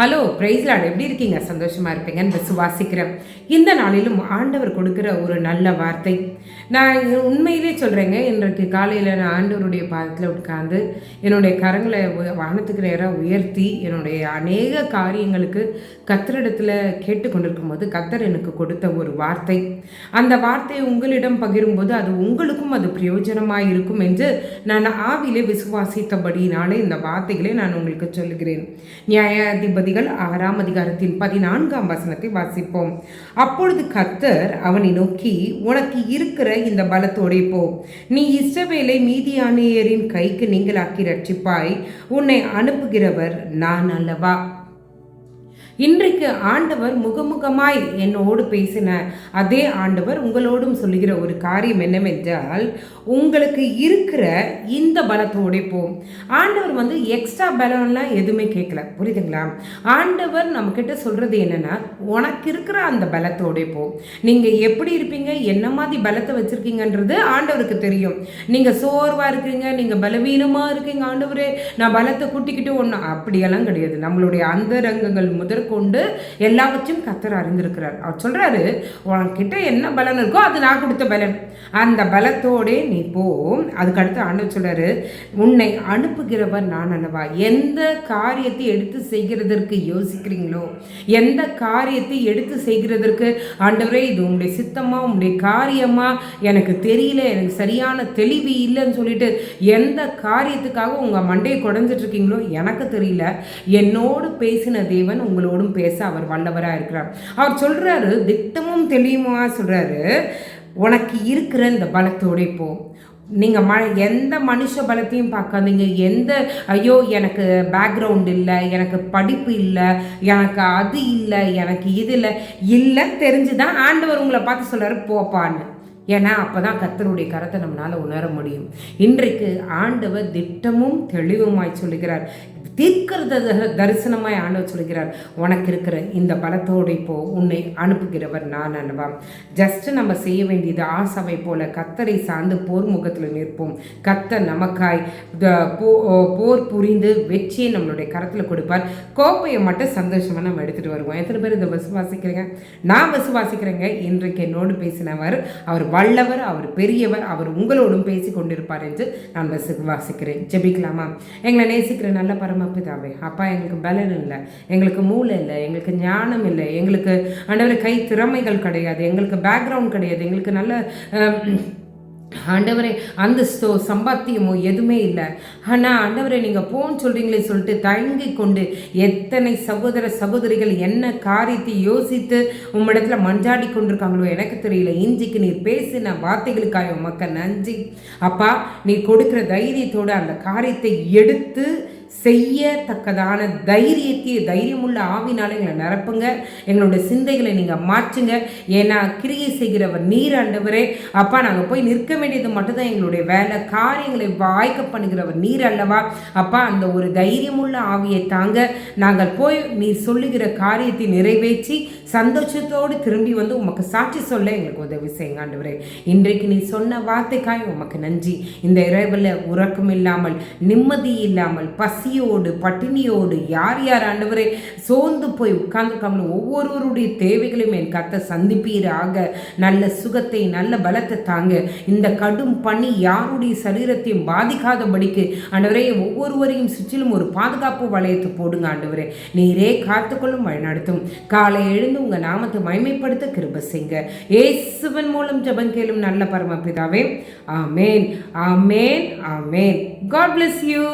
Hello பிரைஸ்லாட் எப்படி இருக்கீங்க? சந்தோஷமாக இருப்பீங்கன்னு விசுவாசிக்கிறேன் இந்த நாளிலும் ஆண்டவர் கொடுக்குற ஒரு நல்ல வார்த்தை. நான் உண்மையிலே சொல்கிறேங்க இன்றைக்கு காலையில் நான் ஆண்டவருடைய பாதத்தில் உட்கார்ந்து என்னுடைய கரங்களை வானத்துக்கு நேராக உயர்த்தி என்னுடைய அநேக காரியங்களுக்கு கத்தரிடத்தில் கேட்டுக்கொண்டிருக்கும் போது கத்தர் எனக்கு கொடுத்த ஒரு வார்த்தை. அந்த வார்த்தையை உங்களிடம் பகிரும்போது அது உங்களுக்கும் அது பிரயோஜனமாக இருக்கும் என்று நான் ஆவிலே விசுவாசித்தபடினாலே இந்த வார்த்தைகளை நான் உங்களுக்கு சொல்லுகிறேன். நியாயாதிபதிகள் ஆறாம் அதிகாரத்தின் பதினான்காம் வசனத்தை வாசிப்போம். அப்பொழுது கத்தர் அவனை நோக்கி உனக்கு இருக்கிற இந்த பலத்தோடே போ. நீ இஸ்ரவேலை மீதியானியரின் கைக்கு நீங்களாக்கி ரட்சிப்பாய். உன்னை அனுப்புகிறவர் நான் அல்லவா? இன்றைக்கு ஆண்டவர் முகமுகமாய் என்னோடு பேசின அதே ஆண்டவர் உங்களோடும் சொல்லுகிற ஒரு காரியம் என்னவென்றால் உங்களுக்கு இருக்கிற இந்த பலத்தோடே போம். ஆண்டவர் வந்து எக்ஸ்ட்ரா பலம்லாம் எதுவுமே கேட்கல. புரியுதுங்களா? ஆண்டவர் நம்மக்கிட்ட சொல்கிறது என்னென்னா உனக்கு இருக்கிற அந்த பலத்தோடே போ. நீங்கள் எப்படி இருப்பீங்க? என்ன மாதிரி பலத்தை வச்சுருக்கீங்கன்றது ஆண்டவருக்கு தெரியும். நீங்கள் சோர்வாக இருக்கிறீங்க நீங்கள் பலவீனமாக இருக்கீங்க ஆண்டவரே. நான் பலத்தை கூட்டிக்கிட்டு ஒன்று அப்படியெல்லாம் கிடையாது. நம்மளுடைய அந்தரங்கங்கள் கொண்டு எல்லாவற்றையும் கத்தர் அறிந்திருக்கிறார். அவர் சொல்கிறாரு உனக்கிட்ட என்ன பலன் இருக்கோ அது நான் கொடுத்த பலன். அந்த பலத்தோடே நீ போ. அதுக்கடுத்து ஆண்டவர் சொல்கிறாரு உன்னை அனுப்புகிறவர் நான் அல்லவா? எந்த காரியத்தை எடுத்து செய்கிறதற்கு யோசிக்கிறீங்களோ? எந்த காரியத்தை எடுத்து செய்கிறதற்கு? ஆண்டவரே இது உங்களுடைய சித்தமா? உங்களுடைய காரியமா? எனக்கு தெரியல எனக்கு சரியான தெளிவு இல்லைன்னு சொல்லிட்டு எந்த காரியத்துக்காக உங்கள் மண்டையை குடஞ்சிட்டு இருக்கீங்களோ? எனக்கு தெரியல. என்னோடு பேசின தேவன் உங்களோடும் பேச அவர் வல்லவராக இருக்கிறார். அவர் சொல்கிறாரு திட்டமும் தெளிவுமா சொல்கிறாரு உனக்கு இருக்கிற இந்த பலத்தோட போ. நீங்கள் ம எந்த மனுஷ பலத்தையும் பார்க்காதீங்க. எந்த ஐயோ எனக்கு பேக்ரவுண்ட் இல்லை எனக்கு படிப்பு இல்லை எனக்கு அது இல்லை எனக்கு இது இல்லை. இல்லை தெரிஞ்சு தான் ஆண்டவர் உங்களை பார்த்து சொல்கிறாரு போப்பான்னு ஏன்னா அப்போ தான் கத்தருடைய கரத்தை நம்மளால் உணர முடியும். இன்றைக்கு ஆண்டவர் திட்டமும் தெளிவுமாய் சொல்லுகிறார். தீர்க்கிறத தரிசனமாய் ஆண்டவர் சொல்கிறார் உனக்கு இருக்கிற இந்த பலத்தோடு இப்போ உன்னை அனுப்புகிறவர் நான் அல்லவா? ஜஸ்ட் நம்ம செய்ய வேண்டியது ஆசவை போல கத்தரை சார்ந்து போர் முகத்தில் நிற்போம். கத்த நமக்காய் போர் புரிந்து வெற்றியை நம்மளுடைய கரத்தில் கொடுப்பார். கோப்பையை மட்டும் சந்தோஷமாக நம்ம எடுத்துகிட்டு வருவோம். எத்தனை பேர் இதை விசுவாசிக்கிறீங்க? நான் விசுவாசிக்கிறேங்க. இன்றைக்கு என்னோடு பேசினவர் அவர் வல்லவர் அவர் பெரியவர் அவர் உங்களோடும் பேசி கொண்டிருப்பார் என்று நான் விசுவாசிக்கிறேன். ஜெபிக்கலாமா? எங்களை நேசிக்கிற நல்ல பரமபிதாவே அப்பா எங்களுக்கு பலன் இல்லை எங்களுக்கு மூளை இல்லை எங்களுக்கு ஞானம் இல்லை எங்களுக்கு ஆண்டவர் கை திறமைகள் கிடையாது எங்களுக்கு பேக்ரவுண்ட் கிடையாது எங்களுக்கு நல்ல ஆண்டவரே அந்தஸ்தோ சம்பாத்தியமோ எதுவுமே இல்லை. ஆனால் ஆண்டவரே நீங்கள் போன்னு சொல்கிறீங்களே சொல்லிட்டு தயங்கி கொண்டு எத்தனை சகோதர சகோதரிகள் என்ன காரியத்தை யோசித்து உம்மிடத்துல மஞ்சாடி கொண்டிருக்காங்களோ எனக்கு தெரியல. இஞ்சிக்கு நீர் பேசின வார்த்தைகளுக்காக மக்கள் நஞ்சி அப்பா நீ கொடுக்குற தைரியத்தோடு அந்த காரியத்தை எடுத்து செய்யத்தக்கதான தைரியத்தை தைரியமுள்ள ஆவினால எங்களை நிரப்புங்க. எங்களுடைய சிந்தைகளை நீங்கள் மாற்றுங்க. ஏன்னா கிரியை செய்கிறவர் நீர் ஆண்டவரே. அப்பா நாங்கள் போய் நிற்க வேண்டியது மட்டும்தான் எங்களுடைய வேலை. காரியங்களை வாய்க்க பண்ணுகிறவர் நீர் அல்லவா? அப்பா அந்த ஒரு தைரியமுள்ள ஆவியை தாங்க. நாங்கள் போய் நீர் சொல்லுகிற காரியத்தை நிறைவேற்றி சந்தோஷத்தோடு திரும்பி வந்து உமக்கு சாட்சி சொல்ல எங்களுக்கு உதவி செய்யுங்க ஆண்டவரே. இன்றைக்கு நீ சொன்ன வார்த்தைக்காய் உமக்கு நன்றி. இந்த இரவில் உறக்கம் இல்லாமல் நிம்மதி இல்லாமல் பசியோடு பட்டினியோடு யார் யார் ஆண்டவரே சோர்ந்து போய் உட்கார்ந்துருக்காங்களோ ஒவ்வொருவருடைய தேவைகளையும் என் கத்த சந்திப்பீராக. நல்ல சுகத்தை நல்ல பலத்தை தாங்க. இந்த கடும் பனி யாருடைய சரீரத்தையும் பாதிக்காதபடிக்கு ஆண்டவரே ஒவ்வொருவரையும் சுற்றிலும் ஒரு பாதுகாப்பு வளையத்தை போடுங்க ஆண்டவரே. நீரே காத்துக்கொள்ளும் வழிநடத்தும். காலை எழுந்து உங்கள் நாமத்தை மயமைப்படுத்த கிருப செய்ங்க ஏசுவன் மூலம் ஜபம் கேளும் நல்ல பரமபிதாவே. ஆமேன் ஆமேன் ஆமேன். God bless you